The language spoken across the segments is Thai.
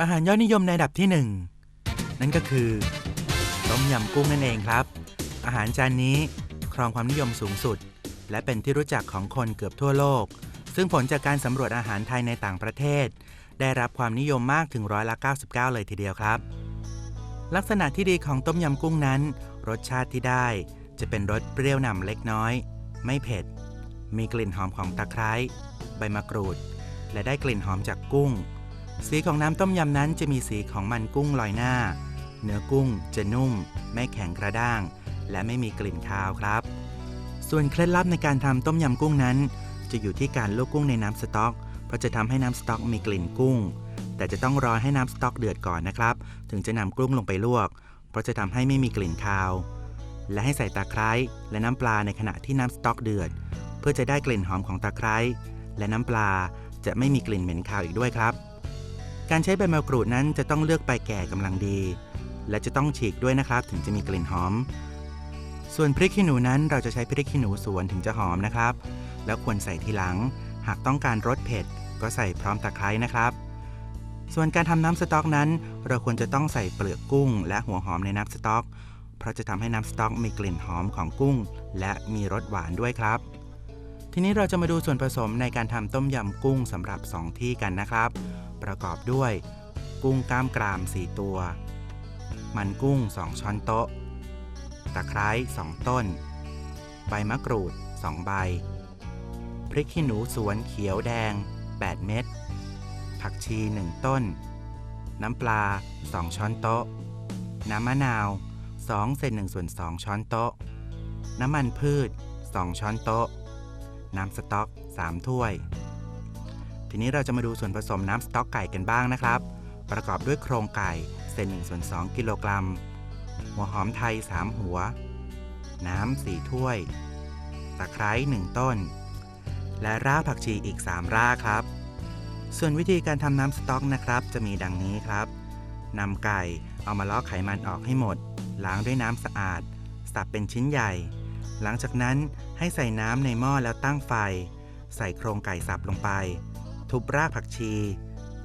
อาหารยอดนิยมในอันดับที่หนึ่งนั่นก็คือต้มยำกุ้งนั่นเองครับ อาหารจานนี้ครองความนิยมสูงสุด และเป็นที่รู้จักของคนเกือบทั่วโลก ซึ่งผลจากการสำรวจอาหารไทยในต่างประเทศ ได้รับความนิยมมากถึงร้อยละ99 เลยทีเดียวครับ ลักษณะที่ดีของต้มยำกุ้งนั้น รสชาติที่ได้จะเป็นรสเปรี้ยวนำเล็กน้อย ไม่เผ็ด มีกลิ่นหอมของตะไคร้ ใบมะกรูด และได้กลิ่นหอมจากกุ้ง สีของน้ำต้มยำนั้นจะมีสีของมันกุ้งลอยหน้า เนื้อกุ้งจะนุ่ม ไม่แข็งกระด้าง และไม่มีกลิ่นคาวครับ ส่วนเคล็ดลับในการทำต้มยำกุ้งนั้น จะอยู่ที่การลวกกุ้งในน้ำสต๊อก เพราะจะทำให้น้ำสต๊อกมีกลิ่นกุ้ง แต่จะต้องรอให้น้ำสต๊อกเดือดก่อนนะครับ ถึงจะนำกุ้งลงไปลวก เพราะจะทำให้ไม่มีกลิ่นคาว และให้ใส่ตะไคร้และน้ำปลาในขณะที่น้ำสต๊อกเดือด เพื่อจะได้กลิ่นหอมของตะไคร้และน้ำปลาจะไม่มีกลิ่นเหม็นคาวอีกด้วยครับ การใช้ใบมะกรูดนั้นจะต้องเลือกใบแก่กำลังดี และจะต้องฉีกด้วยนะครับ ถึงจะมีกลิ่นหอม ส่วนพริกขี้หนูนั้นเราจะใช้พริกขี้หนูสวนถึงจะหอมนะครับ แล้วควรใส่ทีหลัง หากต้องการรสเผ็ด ก็ใส่พร้อมตะไคร้นะครับ ส่วนการทำน้ำสต๊อกนั้น เราควรจะต้องใส่เปลือกกุ้ง และหัวหอมในน้ำสต๊อก เพราะจะทำให้น้ำสต๊อกมีกลิ่นหอมของกุ้ง และมีรสหวานด้วยครับ ทีนี้เราจะมาดูส่วนผสมในการทำต้มยำกุ้งสำหรับ 2 ที่กันนะครับ ประกอบด้วย กุ้งกล้ามกราม 4 ตัว มันกุ้ง 2 ช้อนโต๊ะ ตะไคร้ 2 ต้น ใบมะกรูด 2 ใบ พริกขี้หนูสวนเขียวแดง 8 เม็ด ผักชี 1 ต้น น้ำปลา 2 ช้อนโต๊ะ น้ำมะนาว 2 เศษ1ส่วน 2 ช้อนโต๊ะ น้ำมันพืช 2 ช้อนโต๊ะ น้ำสต๊อก 3 ถ้วย ทีนี้เราจะมาดูส่วนผสมน้ำสต๊อกไก่กันบ้างนะครับ ประกอบด้วยโครงไก่เศษ1ส่วน2กิโลกรัม หัวหอมไทย 3 หัว น้ำ4ถ้วย ตะไคร้ 1 ต้น และรากผักชีอีก 3 รากครับ ส่วนวิธีการทำน้ำสต๊อกนะครับ จะมีดังนี้ครับนำไก่เอามาลอกไขมันออกให้หมด ล้างด้วยน้ำสะอาด สับเป็นชิ้นใหญ่ หลังจากนั้นให้ใส่น้ำในหม้อแล้วตั้งไฟ ใส่โครงไก่สับลงไป ทุบรากผักชี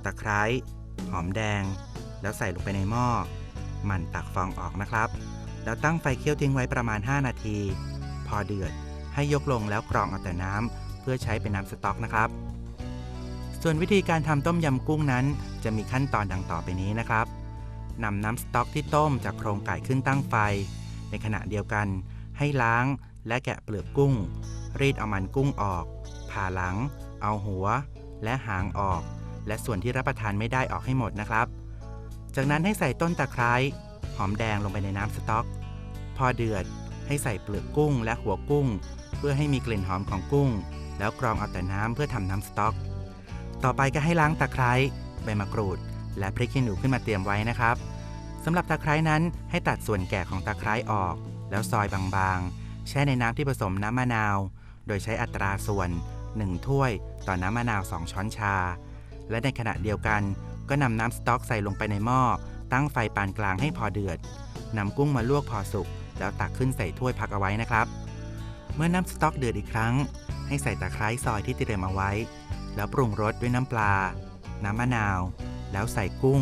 ตะไคร้ หอมแดง แล้วใส่ลงไปในหม้อ หมั่นตักฟองออกนะครับ แล้วตั้งไฟเคี่ยวทิ้งไว้ประมาณ 5 นาที พอเดือด ให้ยกลงแล้วกรองเอาแต่น้ำเพื่อใช้เป็นน้ำสต๊อกนะครับ ส่วนวิธีการทำต้มยำกุ้งนั้น จะมีขั้นตอนดังต่อไปนี้นะครับนำน้ำสต๊อกที่ต้มจากโครงไก่ขึ้นตั้งไฟ ในขณะเดียวกัน ให้ล้างและแกะเปลือกกุ้ง รีดเอามันกุ้งออก ผ่าหลัง เอาหัว และหางออก และส่วนที่รับประทานไม่ได้ออกให้หมดนะครับ จากนั้นให้ใส่ต้นตะไคร้หอมแดงลงไปในน้ำสต๊อก พอเดือดให้ใส่เปลือกกุ้งและหัวกุ้ง เพื่อให้มีกลิ่นหอมของกุ้ง แล้วกรองเอาแต่น้ำเพื่อทำน้ำสต๊อก ต่อไปก็ให้ล้างตะไคร้ใบมะกรูด และพริกขี้หนูขึ้นมาเตรียมไว้นะครับสำหรับตะไคร้นั้นให้ตัดส่วนแก่ของตะไคร้ออก แล้วซอยบางๆ แช่ในน้ำที่ผสมน้ำมะนาว โดยใช้อัตราส่วน 1 ถ้วย ต่อน้ำมะนาว 2 ช้อนชา และในขณะเดียวกันก็นำน้ำสต๊อกใส่ลงไปในหม้อ ตั้งไฟปานกลางให้พอเดือดนำกุ้งมาลวกพอสุก แล้วตักขึ้นใส่ถ้วยพักเอาไว้นะครับ เมื่อน้ำสต๊อกเดือดอีกครั้ง ให้ใส่ตะไคร้ซอยที่เตรียมเอาไว้ แล้วปรุงรสด้วยน้ำปลา น้ำมะนาว แล้วใส่กุ้ง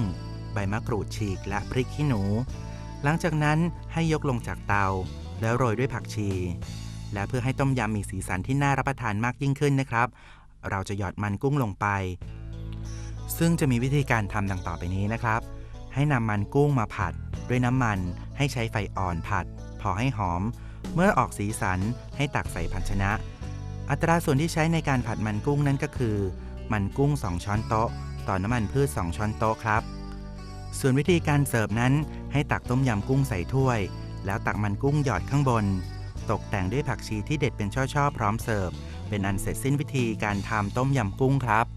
ใบมะกรูดฉีกและพริกขี้หนู หลังจากนั้นให้ยกลงจากเตา แล้วโรยด้วยผักชี และเพื่อให้ต้มยำมีสีสันที่น่ารับประทานมากยิ่งขึ้นนะครับ เราจะหยอดมันกุ้งลงไป ซึ่งจะมีวิธีการทำดังต่อไปนี้นะครับ ให้นำมันกุ้งมาผัด ด้วยน้ำมัน ให้ใช้ไฟอ่อนผัด พอให้หอม เมื่อออกสีสันให้ตักใส่ภาชนะ อัตราส่วนที่ใช้ในการผัดมันกุ้งนั้นก็คือ มันกุ้ง 2 ช้อนโต๊ะ ต่อน้ำมันพืช 2 ช้อนโต๊ะครับ ส่วนวิธีการเสิร์ฟนั้นให้ตักต้มยำกุ้งใส่ถ้วย แล้วตักมันกุ้งหยอดข้างบน ตกแต่งด้วยผักชีที่เด็ดเป็นช่อๆ พร้อมเสิร์ฟ เป็นอันเสร็จสิ้นวิธีการทำต้มยำกุ้งครับ